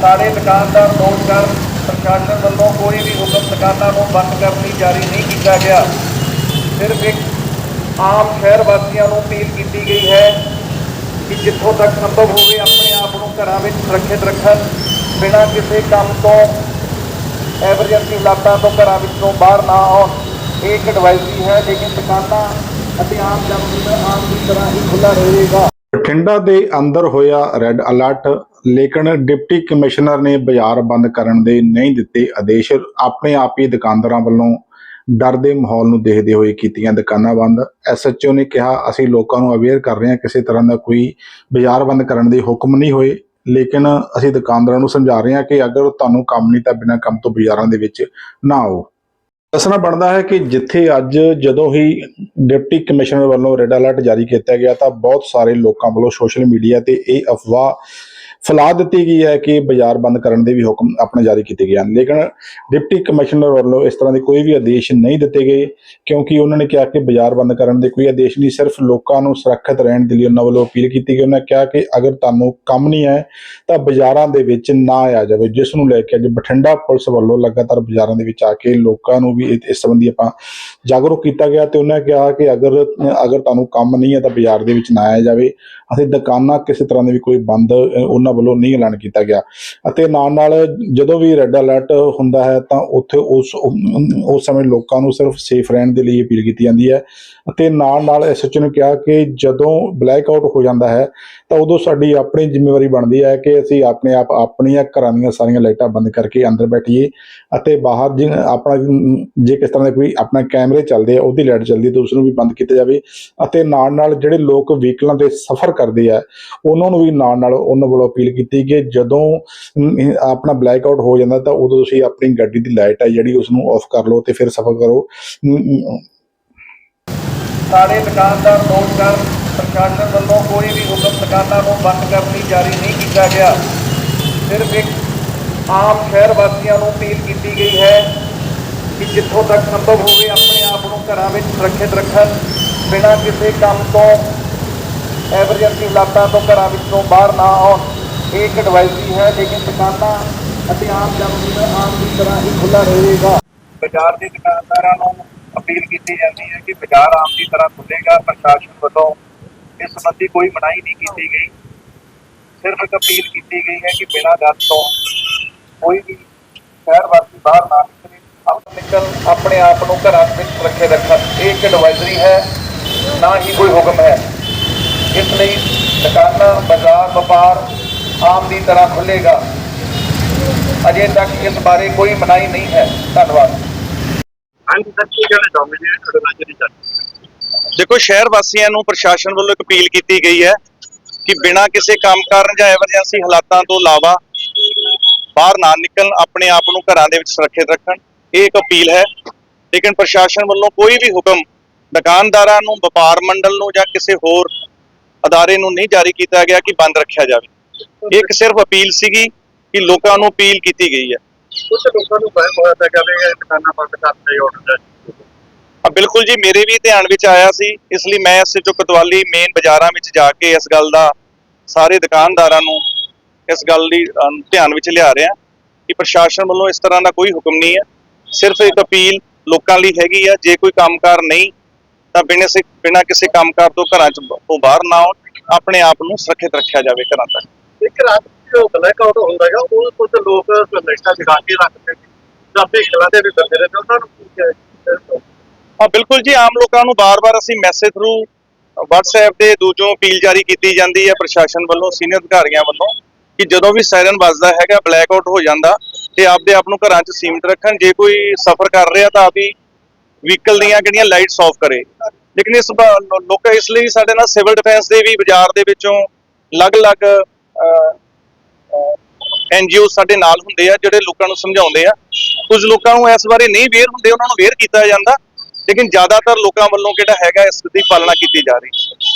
ਸਾਰੇ ਦੁਕਾਨਦਾਰ ਨੋਟ ਕਰ ਪ੍ਰਸ਼ਾਸਨ ਵੱਲੋਂ ਕੋਈ ਵੀ ਹੁਕਮ ਦੁਕਾਨਾਂ ਨੂੰ ਬੰਦ ਕਰਨ ਲਈ ਜਾਰੀ ਨਹੀਂ ਕੀਤਾ ਗਿਆ। ਸਿਰਫ ਇੱਕ ਆਮ ਸ਼ਹਿਰ ਵਾਸੀਆਂ ਨੂੰ ਅਪੀਲ ਕੀਤੀ ਗਈ ਹੈ ਕਿ ਜਿੱਥੋਂ ਤੱਕ ਸੰਭਵ ਹੋਵੇ ਆਪਣੇ ਆਪ ਨੂੰ ਘਰਾਂ ਵਿੱਚ ਸੁਰੱਖਿਅਤ ਰੱਖਣ, ਬਿਨਾਂ ਕਿਸੇ ਕੰਮ ਤੋਂ, ਐਮਰਜੈਂਸੀ ਹਾਲਾਤਾਂ ਤੋਂ ਘਰਾਂ ਵਿੱਚੋਂ ਬਾਹਰ ਨਾ ਆਉਣ। ਇਹ ਇੱਕ ਐਡਵਾਈਜ਼ਰੀ ਹੈ, ਲੇਕਿਨ ਦੁਕਾਨਾਂ ਅਤੇ ਆਮ ਜਨਤਾ ਆਮ ਦੀ ਤਰ੍ਹਾਂ ਹੀ ਖੁੱਲ੍ਹਾ ਰਹੇਗਾ। ਬਠਿੰਡਾ ਦੇ ਅੰਦਰ ਹੋਇਆ ਰੈੱਡ ਅਲਰਟ, ਲੇਕਿਨ ਡਿਪਟੀ ਕਮਿਸ਼ਨਰ ਨੇ ਬਾਜ਼ਾਰ ਬੰਦ ਕਰਨ ਦੇ ਨਹੀਂ ਦਿੱਤੇ ਆਦੇਸ਼। ਆਪਣੇ ਆਪ ਹੀ ਦੁਕਾਨਦਾਰਾਂ ਵੱਲੋਂ ਡਰ ਦੇ ਮਾਹੌਲ ਨੂੰ ਦੇਖਦੇ ਹੋਏ ਕੀਤੀਆਂ ਦੁਕਾਨਾਂ ਬੰਦ। ਐਸਐਚਓ ਨੇ ਕਿਹਾ, ਅਸੀਂ ਲੋਕਾਂ ਨੂੰ ਅਵੇਅਰ ਕਰ ਰਹੇ ਹਾਂ, ਕਿਸੇ ਤਰ੍ਹਾਂ ਦਾ ਕੋਈ ਬਾਜ਼ਾਰ ਬੰਦ ਕਰਨ ਦੇ ਹੁਕਮ ਨਹੀਂ ਹੋਏ। ਲੇਕਿਨ ਅਸੀਂ ਦੁਕਾਨਦਾਰਾਂ ਨੂੰ ਸਮਝਾ ਰਹੇ ਹਾਂ ਕਿ ਅਗਰ ਤੁਹਾਨੂੰ ਕੰਮ ਨਹੀਂ, ਤਾਂ ਬਿਨਾਂ ਕੰਮ ਤੋਂ ਬਾਜ਼ਾਰਾਂ ਦੇ ਵਿੱਚ ਨਾ ਆਓ। ਦੱਸਣਾ ਬਣਦਾ ਹੈ ਕਿ ਜਿੱਥੇ ਅੱਜ ਜਦੋਂ ਹੀ ਡਿਪਟੀ ਕਮਿਸ਼ਨਰ ਵੱਲੋਂ ਰੈੱਡ ਅਲਰਟ ਜਾਰੀ ਕੀਤਾ ਗਿਆ ਤਾਂ ਬਹੁਤ ਸਾਰੇ ਲੋਕਾਂ ਵੱਲੋਂ ਸੋਸ਼ਲ ਮੀਡੀਆ ਤੇ ਇਹ ਅਫਵਾਹ ਫੈਲਾ ਦਿੱਤੀ ਗਈ ਹੈ ਕਿ ਬਾਜ਼ਾਰ ਬੰਦ ਕਰਨ ਦੇ ਵੀ ਹੁਕਮ ਆਪਣੇ ਜਾਰੀ ਕੀਤੇ ਗਏ ਹਨ। ਲੇਕਿਨ ਡਿਪਟੀ ਕਮਿਸ਼ਨਰ ਵੱਲੋਂ ਇਸ ਤਰ੍ਹਾਂ ਦੇ ਕੋਈ ਵੀ ਆਦੇਸ਼ ਨਹੀਂ ਦਿੱਤੇ ਗਏ, ਕਿਉਂਕਿ ਉਹਨਾਂ ਨੇ ਕਿਹਾ ਕਿ ਬਾਜ਼ਾਰ ਬੰਦ ਕਰਨ ਦੇ ਕੋਈ ਆਦੇਸ਼ ਨਹੀਂ, ਸਿਰਫ ਲੋਕਾਂ ਨੂੰ ਸੁਰੱਖਿਅਤ ਰਹਿਣ ਦੇ ਲਈ ਉਹਨਾਂ ਵੱਲੋਂ ਅਪੀਲ ਕੀਤੀ ਗਈ। ਉਹਨਾਂ ਕਿਹਾ ਕਿ ਅਗਰ ਤੁਹਾਨੂੰ ਕੰਮ ਨਹੀਂ ਹੈ, ਤਾਂ ਬਾਜ਼ਾਰਾਂ ਦੇ ਵਿੱਚ ਨਾ ਆਇਆ ਜਾਵੇ, ਜਿਸ ਨੂੰ ਲੈ ਕੇ ਅੱਜ ਬਠਿੰਡਾ ਪੁਲਿਸ ਵੱਲੋਂ ਲਗਾਤਾਰ ਬਾਜ਼ਾਰਾਂ ਦੇ ਵਿੱਚ ਆ ਕੇ ਲੋਕਾਂ ਨੂੰ ਵੀ ਇਸ ਸੰਬੰਧੀ ਆਪਾਂ ਜਾਗਰੂਕ ਕੀਤਾ ਗਿਆ ਤੇ ਉਹਨਾਂ ਕਿਹਾ ਕਿ ਅਗਰ ਅਗਰ ਤੁਹਾਨੂੰ ਕੰਮ ਨਹੀਂ ਹੈ, ਤਾਂ ਬਾਜ਼ਾਰ ਦੇ ਵਿੱਚ ਨਾ ਆਇਆ ਜਾਵੇ। ਅਤੇ ਦੁਕਾਨਾਂ ਕਿਸੇ ਤਰ੍ਹਾਂ ਦੇ ਵੀ ਕੋਈ ਬੰਦ ਉਹਨਾਂ ਉਹਨਾਂ ਵੱਲੋਂ ਨਹੀਂ ਐਲਾਨ ਕੀਤਾ ਗਿਆ। ਅਤੇ ਨਾਲ ਨਾਲ ਜਦੋਂ ਵੀ ਰੈੱਡ ਅਲਰਟ ਹੁੰਦਾ ਹੈ ਤਾਂ ਉੱਥੇ ਉਸ ਉਸ ਸਮੇਂ ਲੋਕਾਂ ਨੂੰ ਸਿਰਫ ਸੇਫ ਰਹਿਣ ਦੇ ਲਈ ਅਪੀਲ ਕੀਤੀ ਜਾਂਦੀ ਹੈ। ਅਤੇ ਨਾਲ ਨਾਲ ਐਸਐਚਓ ਨੇ ਕਿਹਾ ਕਿ ਜਦੋਂ ਬਲੈਕ ਆਊਟ ਹੋ ਜਾਂਦਾ ਹੈ ਤਾਂ ਉਦੋਂ ਸਾਡੀ ਆਪਣੀ ਜ਼ਿੰਮੇਵਾਰੀ ਬਣਦੀ ਹੈ ਕਿ ਅਸੀਂ ਆਪਣੇ ਆਪ, ਆਪਣੀਆਂ ਘਰਾਂ ਦੀਆਂ ਸਾਰੀਆਂ ਲਾਈਟਾਂ ਬੰਦ ਕਰਕੇ ਅੰਦਰ ਬੈਠੀਏ ਅਤੇ ਬਾਹਰ ਜੇ, ਆਪਣਾ ਜੇ ਕਿਸ ਤਰ੍ਹਾਂ ਦੇ ਕੋਈ ਆਪਣਾ ਕੈਮਰੇ ਚੱਲਦੇ ਆ, ਉਹਦੀ ਲਾਈਟ ਚੱਲਦੀ ਹੈ ਤਾਂ ਉਸ ਨੂੰ ਵੀ ਬੰਦ ਕੀਤਾ ਜਾਵੇ। ਅਤੇ ਨਾਲ ਨਾਲ ਜਿਹੜੇ ਲੋਕ ਵਹੀਕਲਾਂ ਤੇ ਸਫ਼ਰ ਕਰਦੇ ਆ, ਉਹਨਾਂ ਨੂੰ ਵੀ ਨਾਲ ਨਾਲ ਉਹਨਾਂ ਵੱਲੋਂ ਅਪੀਲ ਕੀਤੀ ਕਿ ਜਦੋਂ ਆਪਣਾ ਬਲੈਕ ਆਊਟ ਹੋ ਜਾਂਦਾ ਤਾਂ ਉਦੋਂ ਤੁਸੀਂ ਆਪਣੀ ਗੱਡੀ ਦੀ ਲਾਈਟ ਹੈ ਜਿਹੜੀ ਉਸ ਨੂੰ ਆਫ ਕਰ ਲਓ ਤੇ ਫਿਰ ਸਫ਼ਰ ਕਰੋ। ਸਾਰੇ ਦੁਕਾਨਦਾਰ ਨੋਟ ਕਰ ਪ੍ਰਸ਼ਾਸਨ ਵੱਲੋਂ ਕੋਈ ਵੀ ਹੁਕਮ ਦੁਕਾਨਾਂ ਨੂੰ ਬੰਦ ਕਰਨ ਲਈ ਜਾਰੀ ਨਹੀਂ ਕੀਤਾ ਗਿਆ। ਸਿਰਫ ਇੱਕ ਆਮ ਸ਼ਹਿਰ ਵਾਸੀਆਂ ਨੂੰ ਅਪੀਲ ਕੀਤੀ ਗਈ ਹੈ ਕਿ ਜਿੱਥੋਂ ਤੱਕ ਸੰਭਵ ਹੋਵੇ ਆਪਣੇ ਆਪ ਨੂੰ ਘਰਾਂ ਵਿੱਚ ਸੁਰੱਖਿਅਤ ਰੱਖਣ, ਬਿਨਾਂ ਕਿਸੇ ਕੰਮ ਤੋਂ ਐਮਰਜੈਂਸੀ ਹਾਲਾਤਾਂ ਤੋਂ ਘਰਾਂ ਵਿੱਚੋਂ ਬਾਹਰ ਨਾ ਆਉਣ। ਇਹ ਇੱਕ ਐਡਵਾਈਜ਼ਰੀ ਹੈ, ਲੇਕਿਨ ਦੁਕਾਨਾਂ ਅਤੇ ਆਮ ਜਨਤਾ ਆਮ ਦੀ ਤਰ੍ਹਾਂ ਹੀ ਖੁੱਲ੍ਹਾ ਰਹੇਗਾ। ਬਾਜ਼ਾਰ ਦੇ ਦੁਕਾਨਦਾਰਾਂ ਨੂੰ ਅਪੀਲ ਕੀਤੀ ਜਾਂਦੀ ਹੈ ਕਿ ਬਾਜ਼ਾਰ ਆਮ ਦੀ ਤਰ੍ਹਾਂ ਖੁੱਲੇਗਾ ਪ੍ਰਸ਼ਾਸਨ ਵੱਲੋਂ ਇਸ ਸੰਬੰਧੀ ਕੋਈ ਮਨਾਹੀ ਨਹੀਂ ਕੀਤੀ ਗਈ। ਸਿਰਫ ਇੱਕ ਅਪੀਲ ਕੀਤੀ ਗਈ ਹੈ ਕਿ ਬਿਨਾਂ ਗੱਲ ਤੋਂ ਕੋਈ ਵੀ ਸ਼ਹਿਰ ਵਾਸੀ ਬਾਹਰ ਨਾ ਨਿਕਲੇ, ਆਪ ਨਿਕਲ, ਆਪਣੇ ਆਪ ਨੂੰ ਘਰਾਂ ਵਿੱਚ ਰੱਖੇ ਰੱਖਣ। ਇਹ ਇੱਕ ਐਡਵਾਈਜ਼ਰੀ ਹੈ, ਨਾ ਹੀ ਕੋਈ ਹੁਕਮ ਹੈ। ਇਸ ਲਈ ਦੁਕਾਨਾਂ, ਬਾਜ਼ਾਰ, ਵਪਾਰ ਆਮ ਦੀ ਤਰ੍ਹਾਂ ਖੁੱਲੇਗਾ ਅਜੇ ਤੱਕ ਇਸ ਬਾਰੇ ਕੋਈ ਮਨਾਹੀ ਨਹੀਂ ਹੈ। ਧੰਨਵਾਦ। ਦੇਖੋ ਸ਼ਹਿਰ ਵਾਸੀਆਂ ਨੂੰ ਪ੍ਰਸ਼ਾਸਨ ਵੱਲੋਂ ਇੱਕ ਅਪੀਲ ਕੀਤੀ ਗਈ ਹੈ ਕਿ ਬਿਨਾਂ ਕਿਸੇ ਕੰਮ ਕਾਰਨ ਜਾਂ ਐਮਰਜੈਂਸੀ ਹਾਲਾਤਾਂ ਤੋਂ ਇਲਾਵਾ ਬਾਹਰ ਨਾ ਨਿਕਲਣ ਆਪਣੇ ਆਪ ਨੂੰ ਘਰਾਂ ਦੇ ਵਿੱਚ ਸੁਰੱਖਿਅਤ ਰੱਖਣ ਇਹ ਇੱਕ ਅਪੀਲ ਹੈ। ਲੇਕਿਨ ਪ੍ਰਸ਼ਾਸਨ ਵੱਲੋਂ ਕੋਈ ਵੀ ਹੁਕਮ ਦੁਕਾਨਦਾਰਾਂ ਨੂੰ ਵਪਾਰ ਮੰਡਲ ਨੂੰ ਜਾਂ ਕਿਸੇ ਹੋਰ ਅਦਾਰੇ ਨੂੰ ਨਹੀਂ ਜਾਰੀ ਕੀਤਾ ਗਿਆ ਕਿ ਬੰਦ ਰੱਖਿਆ ਜਾਵੇ। ਇੱਕ ਸਿਰਫ ਅਪੀਲ ਸੀਗੀ ਕਿ ਲੋਕਾਂ ਨੂੰ ਅਪੀਲ ਕੀਤੀ ਗਈ ਹੈ। ਕੁਝ ਲੋਕਾਂ ਨੂੰ ਵਹਿਮ ਹੋਇਆ ਤਾਂ ਕਹਿੰਦੇ ਦੁਕਾਨਾਂ ਬੰਦ ਕਰਨ ਦੇ ਆਰਡਰ ਆ ਬਿਲਕੁਲ ਜੀ ਮੇਰੇ ਵੀ ਧਿਆਨ ਵਿੱਚ ਆਇਆ ਸੀ। ਇਸ ਲਈ ਮੈਂ ਐਸਐਚਓ ਕਤਵਾਲੀ ਮੇਨ ਬਾਜ਼ਾਰਾਂ ਵਿੱਚ ਜਾ ਕੇ ਇਸ ਗੱਲ ਦਾ ਸਾਰੇ ਦੁਕਾਨਦਾਰਾਂ ਨੂੰ ਇਸ ਗੱਲ ਦੀ ਅਮ, ਧਿਆਨ ਵਿੱਚ ਲਿਆ ਰਿਹਾ ਕਿ ਪ੍ਰਸ਼ਾਸਨ ਵੱਲੋਂ ਇਸ ਤਰ੍ਹਾਂ ਦਾ ਕੋਈ ਹੁਕਮ ਨਹੀਂ ਹੈ। ਸਿਰਫ ਇੱਕ ਅਪੀਲ ਲੋਕਾਂ ਲਈ ਹੈਗੀ ਆ। ਜੇ ਕੋਈ ਕੰਮਕਾਰ ਨਹੀਂ ਤਾਂ ਬਿਨਾਂ ਸੇ ਬਿਨਾਂ ਕਿਸੇ ਕੰਮਕਾਰ ਤੋਂ ਘਰਾਂ ਚ ਤੋਂ ਬਾਹਰ ਨਾ ਆਉਣ। ਆਪਣੇ ਆਪ ਨੂੰ ਸੁਰੱਖਿਅਤ ਰੱਖਿਆ ਜਾਵੇ ਘਰਾਂ ਤੱਕ। ਇੱਕ ਰਾਤ ਜੋ ਬਲੈਕ ਆਊਟ ਹੁੰਦਾ ਹੈਗਾ, ਉਹ ਕੁਝ ਲੋਕ ਲਾਈਟਾਂ ਜਗਾ ਕੇ ਰੱਖਦੇ ਨੇ। ਜਾਂ ਭੇਖਲਾ ਦੇ ਵੀ ਬੰਦੇ ਨੇ, ਉਹਨਾਂ ਨੂੰ ਕੀ ਬਿਲਕੁਲ ਜੀ, ਆਮ ਲੋਕਾਂ ਨੂੰ ਬਾਰ-ਬਾਰ ਅਸੀਂ ਮੈਸੇਜ ਥਰੂ WhatsApp ਦੇ ਦੂਜੋਂ ਅਪੀਲ ਜਾਰੀ ਕੀਤੀ ਜਾਂਦੀ ਹੈ ਪ੍ਰਸ਼ਾਸਨ ਵੱਲੋਂ, ਸੀਨੀਅਰ ਅਧਿਕਾਰੀਆਂ ਵੱਲੋਂ, ਕਿ ਜਦੋਂ ਵੀ ਸਾਇਰਨ ਵੱਜਦਾ ਹੈਗਾ ਬਲੈਕ ਆਊਟ ਹੋ ਜਾਂਦਾ, ਤੇ ਆਪਦੇ ਆਪ ਨੂੰ ਘਰਾਂ 'ਚ ਸੀਮਿਤ ਰੱਖਣ। ਜੇ ਕੋਈ ਸਫ਼ਰ ਕਰ ਰਿਹਾ ਤਾਂ ਆਪਦੀ ਵਹੀਕਲ ਦੀਆਂ ਜਿਹੜੀਆਂ ਲਾਈਟਸ ਆਫ ਕਰੇ। ਲੇਕਿਨ ਇਸ ਬ- ਲੋਕ, ਇਸ ਲਈ ਸਾਡੇ ਨਾਲ ਸਿਵਲ ਡਿਫੈਂਸ ਦੇ ਵੀ ਬਾਜ਼ਾਰ ਦੇ ਵਿੱਚੋਂ ਅਲੱਗ-ਅਲੱਗ ਐਨਜੀਓ ਸਾਡੇ ਨਾਲ ਹੁੰਦੇ ਆ, ਜਿਹੜੇ ਲੋਕਾਂ ਨੂੰ ਸਮਝਾਉਂਦੇ ਆ। ਕੁਝ ਲੋਕਾਂ ਨੂੰ ਇਸ ਬਾਰੇ ਨਹੀਂ ਵੇਅਰ ਹੁੰਦੇ, ਉਹਨਾਂ ਨੂੰ ਵੇਅਰ ਕੀਤਾ ਜਾਂਦਾ। ਲੇਕਿਨ ਜ਼ਿਆਦਾਤਰ ਲੋਕਾਂ ਵੱਲੋਂ ਕਿਹੜਾ ਹੈਗਾ, ਇਸ ਦੀ ਪਾਲਣਾ ਕੀਤੀ ਜਾ ਰਹੀ ਹੈ।